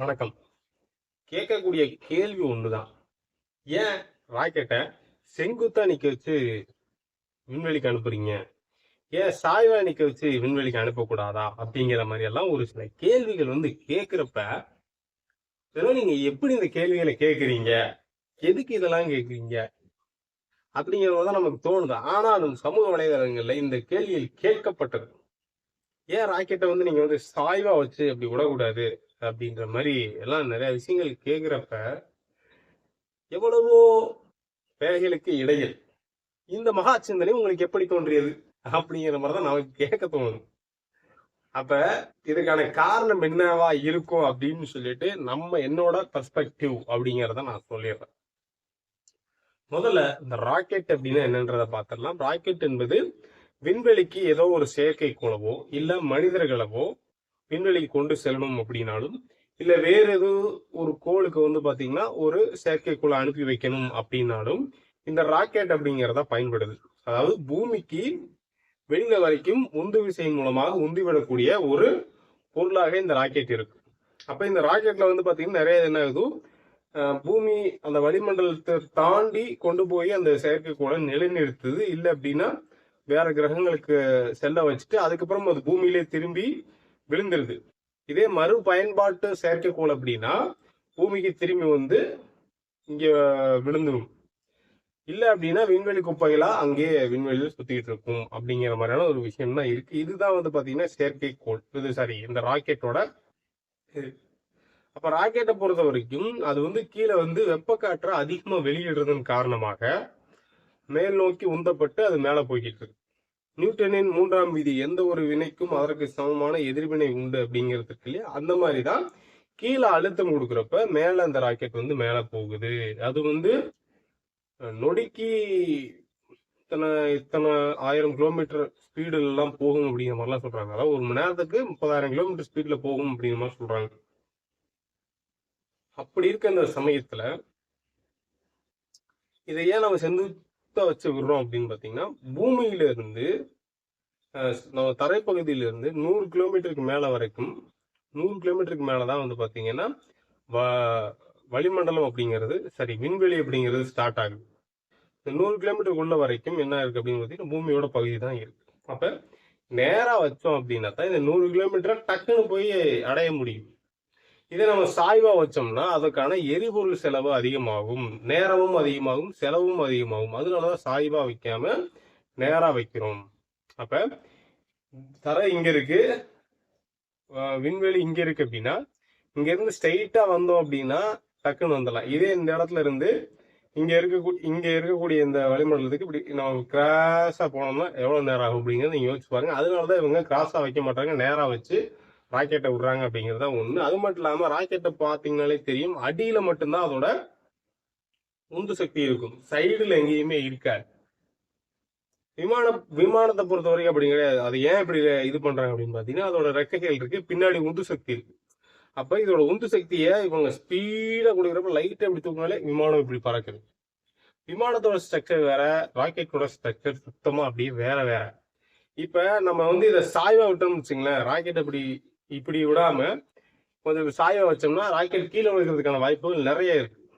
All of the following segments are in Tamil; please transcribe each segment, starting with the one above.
வணக்கம். கேட்கக்கூடிய கேள்வி ஒண்ணுதான். ஏன் ராக்கெட்டை செங்குத்தா நிக்க வச்சு விண்வெளிக்கு அனுப்புறீங்க? ஏன் சாய்வா நிக்க வச்சு விண்வெளிக்கு அனுப்பக்கூடாதா? அப்படிங்கிற மாதிரி எல்லாம் ஒரு சில கேள்விகள் வந்து கேட்கிறப்ப இதெல்லாம் நீங்க எப்படி இந்த கேள்விகளை கேட்குறீங்க? எதுக்கு இதெல்லாம் கேட்குறீங்க? அப்படிங்கிறது நமக்கு தோணுது. ஆனாலும் சமூக வலைதளங்கள்ல இந்த கேள்வியில் கேட்கப்பட்டது. ஏன் ராக்கெட்டை வந்து நீங்க வந்து சாய்வா வச்சு அப்படி விடக்கூடாது? அப்படின்ற மாதிரி எல்லாம் நிறைய விஷயங்கள் கேட்குறப்ப எவ்வளவோ வேலைகளுக்கு இடையில் இந்த மகா சிந்தனை உங்களுக்கு எப்படி தோன்றியது? அப்படிங்கிற மாதிரி தான் நமக்கு கேட்க தோணும் அப்ப இதுக்கான காரணம் என்னவா இருக்கும் அப்படின்னு சொல்லிட்டு நம்ம என்னோட பர்ஸ்பெக்டிவ் அப்படிங்கிறத நான் சொல்லிடுறேன். முதல்ல இந்த ராக்கெட் அப்படின்னா என்னன்றத பார்த்துடலாம். ராக்கெட் என்பது விண்வெளிக்கு ஏதோ ஒரு செயற்கைக்கோளவோ இல்ல மனிதர்களவோ விண்வெளிக்கு கொண்டு செல்லணும் அப்படின்னாலும் இல்ல வேற ஏதோ ஒரு கோளுக்கு வந்து பாத்தீங்கன்னா ஒரு செயற்கைக்குள்ள அனுப்பி வைக்கணும் அப்படின்னாலும் இந்த ராக்கெட் அப்படிங்கிறத பயன்படுது. அதாவது பூமிக்கு வெளியில வரைக்கும் உந்து விசையின் மூலமாக உந்திவிடக்கூடிய ஒரு பொருளாக இந்த ராக்கெட் இருக்கு. அப்ப இந்த ராக்கெட்ல வந்து பாத்தீங்கன்னா நிறைய என்ன ஆகுது? பூமி அந்த வளிமண்டலத்தை தாண்டி கொண்டு போய் அந்த செயற்கைக்கோளை நிலைநிறுத்துது. இல்லை அப்படின்னா வேற கிரகங்களுக்கு செல்ல வச்சுட்டு அதுக்கப்புறம் அது பூமியிலே திரும்பி விழுந்துருது. இதே மறு பயன்பாட்டு செயற்கைக்கோள் அப்படின்னா பூமிக்கு திரும்பி வந்து இங்க விழுந்துடும் இல்லை அப்படின்னா விண்வெளி குப்பைகளா அங்கேயே விண்வெளியில் சுத்திக்கிட்டு இருக்கும் அப்படிங்கிற மாதிரியான ஒரு விஷயம் தான் இருக்கு. இதுதான் வந்து பாத்தீங்கன்னா செயற்கைக்கோள். இது சாரி இந்த ராக்கெட்டோட அப்ப ராக்கெட்டை பொறுத்த வரைக்கும் அது வந்து கீழே வந்து வெப்பக்காற்றை அதிகமா வெளியிடுறதன் காரணமாக மேல் நோக்கி உந்தப்பட்டு அது மேல போய்கிட்டு இருக்கு. நியூட்டனின் மூன்றாம் விதி எந்த ஒரு வினைக்கும் அதற்கு சமமான எதிர்வினை உண்டு அப்படிங்கிறது இருக்கு இல்லையா? அந்த மாதிரி தான் கீழே அழுத்தம் கொடுக்குறப்ப மேல அந்த ராக்கெட் வந்து மேல போகுது. அது வந்து நொடிக்கு இத்தனை இத்தனை ஆயிரம் கிலோமீட்டர் ஸ்பீடுல எல்லாம் போகும் அப்படிங்கிற மாதிரிலாம் சொல்றாங்க. அதாவது ஒரு மணி நேரத்துக்கு முப்பதாயிரம் கிலோமீட்டர் ஸ்பீட்ல போகும் அப்படிங்கிற மாதிரி சொல்றாங்க. அப்படி இருக்க அந்த சமயத்துல இதை ஏன் நம்ம செங்குத்தா வச்சு விடுறோம் அப்படின்னு பார்த்தீங்கன்னா பூமியிலிருந்து நம்ம தரைப்பகுதியிலிருந்து நூறு கிலோமீட்டருக்கு மேலே வரைக்கும் நூறு கிலோமீட்டருக்கு மேலே தான் வந்து பார்த்தீங்கன்னா வ- வளிமண்டலம் அப்படிங்கிறது சரி விண்வெளி அப்படிங்கிறது ஸ்டார்ட் ஆகுது. இந்த நூறு கிலோமீட்டருக்கு உள்ள வரைக்கும் என்ன இருக்கு அப்படின்னு பார்த்தீங்கன்னா பூமியோட பகுதி தான் இருக்கு. அப்போ நேராக வச்சோம் அப்படின்னா தான் இந்த நூறு கிலோமீட்டரை டக்குன்னு போய் அடைய முடியும். இதே நம்ம சாய்வா வச்சோம்னா அதுக்கான எரிபொருள் செலவு அதிகமாகும். நேரமும் அதிகமாகும் செலவும் அதிகமாகும். அதனாலதான் சாய்வா வைக்காம நேரா வைக்கிறோம். அப்ப தர இங்க இருக்கு. விண்வெளி இங்க இருக்கு அப்படின்னா இங்க இருந்து ஸ்ட்ரெயிட்டா வந்தோம் அப்படின்னா டக்குன்னு வந்துடலாம். இதே இந்த இடத்துல இருந்து இங்க இருக்கக்கூடிய இங்க இருக்கக்கூடிய இந்த வளிமண்டலத்துக்கு இப்படி நம்ம கிராஸா போனோம்னா எவ்வளவு நேரம் ஆகும் அப்படிங்கறத நீங்க யோசிச்சு பாருங்க. அதனாலதான் இவங்க கிராஸா வைக்க மாட்டாங்க. நேரா வச்சு ராக்கெட்டை விடுறாங்க அப்படிங்கிறது தான் ஒண்ணு. அது மட்டும் இல்லாம ராக்கெட்டை பாத்தீங்கன்னாலே தெரியும். அடியில மட்டும்தான் அதோட உந்து சக்தி இருக்கும். சைடுல எங்கேயுமே இருக்காது. விமானம் விமானத்தை பொறுத்த வரைக்கும் அப்படி கிடையாது. அது ஏன் இப்படி இது பண்றாங்க அப்படின்னு பாத்தீங்கன்னா அதோட ரெக்கைகள் இருக்கு. பின்னாடி உந்து சக்தி இருக்கு. அப்ப இதோட உந்து சக்தியை இவங்க ஸ்பீடா கொடுக்குறப்ப லைட்டா இப்படி தூக்கினாலே விமானம் இப்படி பறக்குது. விமானத்தோட ஸ்ட்ரக்சர் வேற ராக்கெட்டோட ஸ்ட்ரக்சர் சுத்தமா அப்படியே வேற வேற. இப்ப நம்ம வந்து இதை சாய்வா விட்டோம்னு வச்சுங்களேன். ராக்கெட் அப்படி இப்படி விடாம கொஞ்சம் சாய வச்சோம்னா ராக்கெட் கீழே விழுகிறதுக்கான வாய்ப்புகள் நிறைய இருக்கு.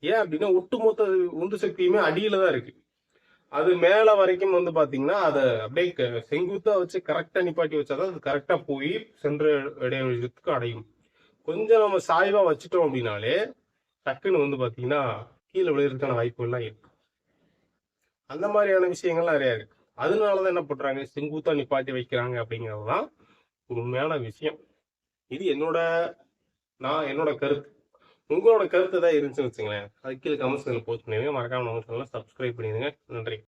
ஏன் அப்படின்னா ஒட்டுமொத்த உந்து சக்தியுமே அடியில தான் இருக்கு. அது மேல வரைக்கும் வந்து பாத்தீங்கன்னா அதை அப்படியே செங்குத்தா வச்சு கரெக்டா நிப்பாட்டி வச்சாதான் அது கரெக்டா போய் சென்ற இடைவெளிக்கு அடையும். கொஞ்சம் நம்ம சாய்வா வச்சுட்டோம் அப்படின்னாலே டக்குன்னு வந்து பாத்தீங்கன்னா கீழே விழுகிறதுக்கான வாய்ப்புகள்லாம் இருக்கு. அந்த மாதிரியான விஷயங்கள்லாம் நிறைய இருக்கு. அதனாலதான் என்ன பண்றாங்க? செங்குத்தா நிப்பாட்டி வைக்கிறாங்க அப்படிங்கறதுதான் உண்மையான விஷயம். இது என்னோட நான் என்னோட கருத்து. உங்களோட கருத்து தான் இருந்துச்சுன்னு வச்சுங்களேன் அது கீழே கமெண்ட்ஸ் போஸ்ட் பண்ணிடுங்க. மறக்காம நம்ம சேனலை சப்ஸ்கிரைப் பண்ணிடுங்க. நன்றி.